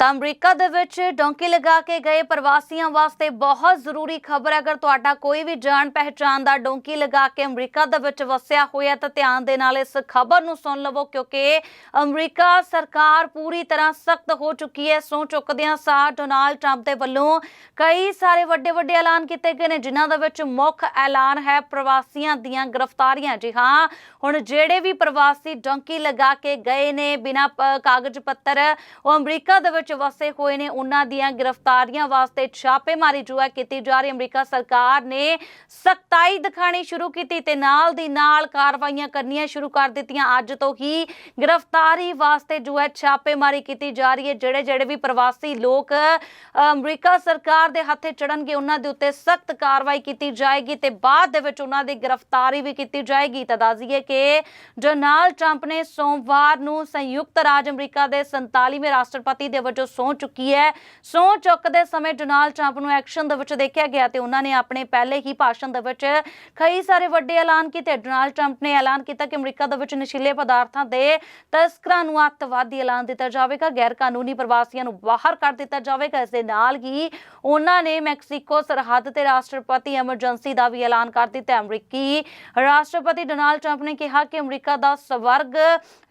ਤਾਂ ਅਮਰੀਕਾ ਦੇ ਵਿੱਚ ਡੋਂਕੀ ਲਗਾ ਕੇ ਗਏ ਪ੍ਰਵਾਸੀਆਂ ਵਾਸਤੇ ਬਹੁਤ ਜ਼ਰੂਰੀ ਖਬਰ ਅਗਰ ਤੁਹਾਡਾ ਕੋਈ ਵੀ ਜਾਣ ਪਹਿਚਾਨ ਦਾ ਡੋਂਕੀ ਲਗਾ ਕੇ ਅਮਰੀਕਾ ਦੇ ਵਿੱਚ ਵਸਿਆ ਹੋਇਆ ਤਾਂ ਧਿਆਨ ਦੇ ਨਾਲ ਇਸ ਖਬਰ ਨੂੰ ਸੁਣ ਲਵੋ, ਕਿਉਂਕਿ ਅਮਰੀਕਾ ਸਰਕਾਰ ਪੂਰੀ ਤਰ੍ਹਾਂ ਸਖਤ ਹੋ ਚੁੱਕੀ ਹੈ। ਸੌ ਚੁੱਕਦਿਆਂ ਸਾਰ ਡੋਨਾਲਡ ਟਰੰਪ ਦੇ ਵੱਲੋਂ ਕਈ ਸਾਰੇ ਵੱਡੇ ਵੱਡੇ ਐਲਾਨ ਕੀਤੇ ਗਏ ਨੇ, ਜਿਨ੍ਹਾਂ ਦੇ ਵਿੱਚ ਮੁੱਖ ਐਲਾਨ ਹੈ ਪ੍ਰਵਾਸੀਆਂ ਦੀਆਂ ਗ੍ਰਿਫਤਾਰੀਆਂ। ਜੀ ਹਾਂ, ਹੁਣ ਜਿਹੜੇ ਵੀ ਪ੍ਰਵਾਸੀ ਡੌਂਕੀ ਲਗਾ ਕੇ ਗਏ ਨੇ ਬਿਨਾਂ ਕਾਗਜ਼ ਪੱਤਰ, ਉਹ ਅਮਰੀਕਾ ਦੇ ਵਿੱਚ ਵਸੇ ਹੋਏ ਨੇ, ਉਹਨਾਂ ਦੀਆਂ ਗ੍ਰਿਫਤਾਰੀਆਂ ਵਾਸਤੇ ਛਾਪੇਮਾਰੀ ਜੋ ਹੈ ਕੀਤੀ ਜਾ ਰਹੀ ਅਮਰੀਕਾ ਸਰਕਾਰ ਨੇ ਸਖਤਾਈ ਦਿਖਾਣੀ ਸ਼ੁਰੂ ਕੀਤੀ ਤੇ ਨਾਲ ਦੀ ਨਾਲ ਕਾਰਵਾਈਆਂ ਕਰਨੀਆਂ ਸ਼ੁਰੂ ਕਰ ਦਿੱਤੀਆਂ। ਅੱਜ ਤੋਂ ਹੀ ਗ੍ਰਿਫਤਾਰੀ ਵਾਸਤੇ ਜੋ ਹੈ ਛਾਪੇਮਾਰੀ ਕੀਤੀ ਜਾ ਰਹੀ ਹੈ, ਜਿਹੜੇ ਜਿਹੜੇ ਵੀ ਪ੍ਰਵਾਸੀ ਲੋਕ ਅਮਰੀਕਾ ਸਰਕਾਰ ਦੇ ਹੱਥੇ ਚੜਨਗੇ ਉਹਨਾਂ ਦੇ ਉੱਤੇ ਸਖਤ ਕਾਰਵਾਈ ਕੀਤੀ ਜਾਏਗੀ ਤੇ ਬਾਅਦ ਦੇ ਵਿੱਚ ਉਹਨਾਂ ਦੀ ਗ੍ਰਿਫਤਾਰੀ ਵੀ ਕੀਤੀ ਜਾਏਗੀ। ਤਾਂ ਦੱਸ ਦਈਏ ਕਿ ਡੋਨਾਲਡ ਟਰੰਪ ਨੇ ਸੋਮਵਾਰ ਨੂੰ ਸੰਯੁਕਤ ਰਾਜ ਅਮਰੀਕਾ ਦੇ 47ਵੇਂ ਰਾਸ਼ਟਰਪਤੀ ਦੇ ਵਜੋਂ ਜੋ ਸਹੁੰ ਚੁੱਕੀ ਹੈ ਸਹੁੰ ਚੁੱਕਦੇ ਸਮੇਂ ਡੋਨਾਲਡ ਟਰੰਪ ਨੂੰ ਐਕਸ਼ਨ ਦੇ ਵਿੱਚ ਦੇਖਿਆ ਗਿਆ ਤੇ ਉਹਨਾਂ ਨੇ ਆਪਣੇ ਪਹਿਲੇ ਹੀ ਭਾਸ਼ਣ ਦੇ ਵਿੱਚ ਕਈ ਸਾਰੇ ਵੱਡੇ ਐਲਾਨ ਕੀਤੇ। ਡੋਨਾਲਡ ਟਰੰਪ ਨੇ ਐਲਾਨ ਕੀਤਾ ਕਿ ਅਮਰੀਕਾ ਦੇ ਵਿੱਚ ਨਸ਼ੀਲੇ ਪਦਾਰਥਾਂ ਦੇ ਤਸਕਰਾਂ ਨੂੰ ਅੱਤਵਾਦੀ ਐਲਾਨ ਦਿੱਤਾ ਜਾਵੇਗਾ ਗੈਰ ਕਾਨੂੰਨੀ ਪ੍ਰਵਾਸੀਆਂ ਨੂੰ ਬਾਹਰ ਕਰ ਦਿੱਤਾ ਜਾਵੇਗਾ। ਇਸ ਦੇ ਨਾਲ ਹੀ ਉਹਨਾਂ ਨੇ ਮੈਕਸੀਕੋ ਸਰਹੱਦ ਤੇ ਰਾਸ਼ਟਰਪਤੀ ਐਮਰਜੈਂਸੀ ਦਾ ਵੀ ਐਲਾਨ ਕਰ ਦਿੱਤਾ। ਅਮਰੀਕੀ ਰਾਸ਼ਟਰਪਤੀ ਡੋਨਾਲਡ ਟਰੰਪ ਨੇ ਕਿਹਾ ਕਿ ਅਮਰੀਕਾ ਦਾ ਸਵਰਗ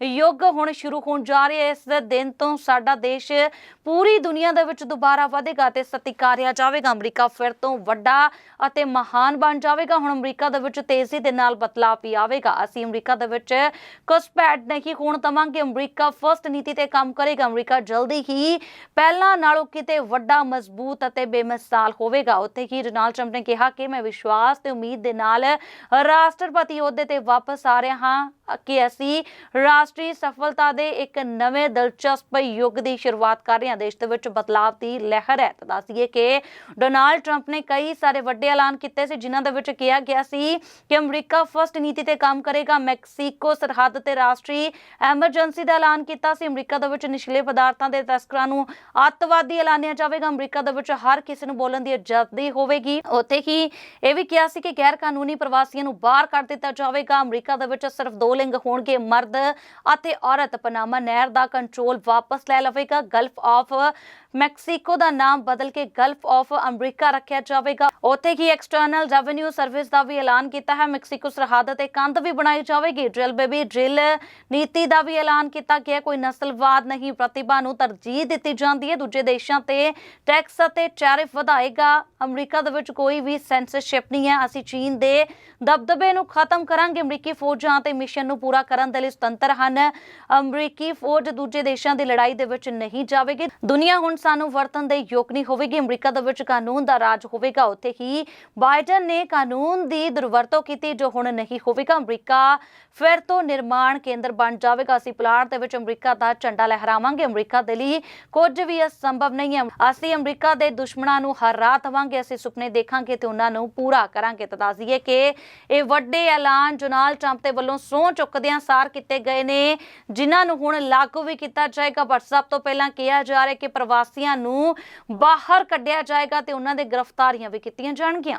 ਯੁੱਗ ਹੁਣ ਸ਼ੁਰੂ ਹੋਣ ਜਾ ਰਿਹਾ ਹੈ। ਇਸ ਦਿਨ ਤੋਂ ਸਾਡਾ ਦੇਸ਼ ਪੂਰੀ ਦੁਨੀਆ ਦੇ ਵਿੱਚ ਦੁਬਾਰਾ ਵਧੇਗਾ ਤੇ ਸਤਿਕਾਰਿਆ ਜਾਵੇਗਾ। ਅਮਰੀਕਾ ਫਿਰ ਤੋਂ ਵੱਡਾ ਅਤੇ ਮਹਾਨ ਬਣ ਜਾਵੇਗਾ। ਹੁਣ ਅਮਰੀਕਾ ਦੇ ਵਿੱਚ ਤੇਜ਼ੀ ਦੇ ਨਾਲ ਬਦਲਾਅ ਵੀ ਆਵੇਗਾ। ਅਸੀਂ ਅਮਰੀਕਾ ਦੇ ਵਿੱਚ ਘੁਸਪੈਠ ਨਹੀਂ ਹੋਣ ਦਵਾਂਗੇ। ਅਮਰੀਕਾ ਫਸਟ ਨੀਤੀ ਤੇ ਕੰਮ ਕਰੇਗਾ। ਅਮਰੀਕਾ ਜਲਦੀ ਹੀ ਪਹਿਲਾਂ ਨਾਲੋਂ ਕਿਤੇ ਵੱਡਾ, ਮਜ਼ਬੂਤ ਅਤੇ ਬੇਮਿਸਾਲ ਹੋਵੇਗਾ। ਉੱਥੇ ਹੀ ਡੋਨਾਲਡ ਟਰੰਪ ਨੇ ਕਿਹਾ ਕਿ ਮੈਂ ਵਿਸ਼ਵਾਸ ਤੇ ਉਮੀਦ ਦੇ ਨਾਲ ਰਾਸ਼ਟਰਪਤੀ ਅਹੁਦੇ ਤੇ ਵਾਪਸ ਆ ਰਿਹਾ ਹਾਂ ਕਿ ਅਸੀਂ ਰਾਸ਼ਟਰੀ ਸਫਲਤਾ ਦੇ ਇੱਕ ਨਵੇਂ ਦਿਲਚਸਪ ਯੁੱਗ ਦੀ ਸ਼ੁਰੂਆਤ ਕਰ ਰਹੇ ਹਾਂ। ਦੇਸ਼ ਦੇ ਵਿੱਚ ਬਦਲਾਅ ਦੀ ਲਹਿਰ ਹੈ। ਤਾਂ ਦੱਸੀਏ ਕਿ ਡੋਨਾਲਡ ਟਰੰਪ ਨੇ ਕਈ ਸਾਰੇ ਵੱਡੇ ਐਲਾਨ ਕੀਤੇ ਸੀ, ਜਿਨ੍ਹਾਂ ਦੇ ਵਿੱਚ ਕਿਹਾ ਗਿਆ ਸੀ ਕਿ ਅਮਰੀਕਾ ਫਸਟ ਨੀਤੀ ਤੇ ਕੰਮ ਕਰੇਗਾ। ਮੈਕਸੀਕੋ ਸਰਹੱਦ ਤੇ ਰਾਸ਼ਟਰੀ ਐਮਰਜੈਂਸੀ ਦਾ ਐਲਾਨ ਕੀਤਾ ਸੀ। ਅਮਰੀਕਾ ਦੇ ਵਿੱਚ ਨਸ਼ੀਲੇ ਪਦਾਰਥਾਂ ਦੇ ਤਸਕਰਾਂ ਨੂੰ ਅੱਤਵਾਦੀ ਐਲਾਨਿਆ ਜਾਵੇਗਾ। ਅਮਰੀਕਾ ਦੇ ਵਿੱਚ ਹਰ ਕਿਸੇ ਨੂੰ ਬੋਲਣ ਦੀ ਆਜ਼ਾਦੀ ਹੋਵੇਗੀ। ਉੱਥੇ ਹੀ ਇਹ ਵੀ ਕਿਹਾ ਸੀ ਕਿ ਗੈਰ ਕਾਨੂੰਨੀ ਪ੍ਰਵਾਸੀਆਂ ਨੂੰ ਬਾਹਰ ਕੱਢ ਦਿੱਤਾ ਜਾਵੇਗਾ। ਅਮਰੀਕਾ ਦੇ ਵਿੱਚ ਸਿਰਫ ਦੋ ਲਿੰਗ ਹੋਣਗੇ, ਮਰਦ ਅਤੇ ਔਰਤ। ਪਨਾਮਾ ਨਹਿਰ ਦਾ ਕੰਟਰੋਲ ਵਾਪਸ ਲੈ ਲਵੇਗਾ। ਗਲਫ ਆਫ ਮੈਕਸੀਕੋ ਦਾ ਨਾਮ ਬਦਲ ਕੇ ਗਲਫ ਆਫ ਅਮਰੀਕਾ ਰੱਖਿਆ ਜਾਵੇਗਾ। ਉੱਥੇ ਹੀ ਐਕਸਟਰਨਲ ਰੈਵਨਿਊ ਸਰਵਿਸ ਦਾ ਵੀ ਐਲਾਨ ਕੀਤਾ ਹੈ। ਮੈਕਸੀਕੋ ਸਰਹੱਦ ਤੇ ਕੰਧ ਵੀ ਬਣਾਈ ਜਾਵੇਗੀ। ਡ੍ਰਿਲ ਬੇਬੀ ਡ੍ਰਿਲ ਨੀਤੀ ਦਾ ਵੀ ਐਲਾਨ ਕੀਤਾ ਗਿਆ। ਕੋਈ ਨਸਲਵਾਦ ਨਹੀਂ, ਪ੍ਰਤਿਭਾ ਨੂੰ ਤਰਜੀਹ ਦਿੱਤੀ ਜਾਂਦੀ ਹੈ। ਦੂਜੇ ਦੇਸ਼ਾਂ ਤੇ ਟੈਕਸ ਅਤੇ ਟੈਰਿਫ ਵਧਾਏਗਾ। ਅਮਰੀਕਾ ਦੇ ਵਿੱਚ ਕੋਈ ਵੀ ਸੈਂਸਰਸ਼ਿਪ ਨਹੀਂ ਹੈ। ਅਸੀਂ ਚੀਨ ਦੇ ਦਬਦਬੇ ਨੂੰ ਖਤਮ ਕਰਾਂਗੇ। ਅਮਰੀਕੀ ਫੌਜਾਂ ਤੇ ਮਿਸ਼ਨ ਨੂੰ ਪੂਰਾ ਕਰਨ ਦੇ ਲਈ ਸੁਤੰਤਰ ਹਨ। ਅਮਰੀਕੀ ਫੌਜ ਦੂਜੇ ਦੇਸ਼ਾਂ ਦੀ ਲੜਾਈ ਦੇ ਵਿੱਚ ਨਹੀਂ ਜਾ ਜਾਵੇਗੀ। ਦੁਨੀਆ ਹੁਣ ਸਾਨੂੰ ਵਰਤਨ ਦੇ ਯੋਗ ਨਹੀਂ ਹੋਵੇਗੀ। ਅਮਰੀਕਾ ਦੇ ਵਿੱਚ ਕਾਨੂੰਨ ਦਾ ਰਾਜ ਹੋਵੇਗਾ। ਉੱਥੇ ਹੀ ਬਾਈਡਨ ਨੇ ਕਾਨੂੰਨ ਦੀ ਦੁਰਵਰਤੋਂ ਕੀਤੀ ਜੋ ਹੁਣ ਨਹੀਂ ਹੋਵੇਗਾ। ਅਮਰੀਕਾ ਫਿਰ ਤੋਂ ਨਿਰਮਾਣ ਕੇਂਦਰ ਬਣ ਜਾਵੇਗਾ। ਅਸੀਂ ਪਲਾਟ ਦੇ ਵਿੱਚ ਅਮਰੀਕਾ ਦਾ ਝੰਡਾ ਲਹਿਰਾਵਾਂਗੇ। ਅਮਰੀਕਾ ਦੇ ਲਈ ਕੁਝ ਵੀ ਅਸੰਭਵ ਨਹੀਂ ਹੈ। ਅਸੀਂ ਅਮਰੀਕਾ ਦੇ ਦੁਸ਼ਮਣਾਂ ਨੂੰ ਹਰ ਹਰਾ ਦੇਵਾਂਗੇ ਅਸੀਂ ਸੁਪਨੇ ਦੇਖਾਂਗੇ ਤੇ ਉਹਨਾਂ ਨੂੰ ਪੂਰਾ ਕਰਾਂਗੇ। ਤਾਂ ਦੱਸ ਦਈਏ ਕਿ ਇਹ ਵੱਡੇ ਐਲਾਨ ਡੋਨਾਲਡ ਟਰੰਪ ਦੇ ਵੱਲੋਂ ਸਹੁੰ ਚੁੱਕਦਿਆਂ ਸਾਰ ਕੀਤੇ ਗਏ ਨੇ, ਜਿਨ੍ਹਾਂ ਨੂੰ ਹੁਣ ਲਾਗੂ ਵੀ ਕੀਤਾ ਜਾਏਗਾ। ਪਰ ਸਭ ਤੋਂ ਪਹਿਲਾਂ ਕਿਹਾ ਜਾ ਰਿਹਾ ਕਿ ਪ੍ਰਵਾਸੀਆਂ ਨੂੰ ਬਾਹਰ ਕੱਢਿਆ ਜਾਏਗਾ ਤੇ ਉਹਨਾਂ ਦੇ ਗ੍ਰਿਫਤਾਰੀਆਂ ਵੀ ਕੀਤੀਆਂ ਜਾਣਗੀਆਂ।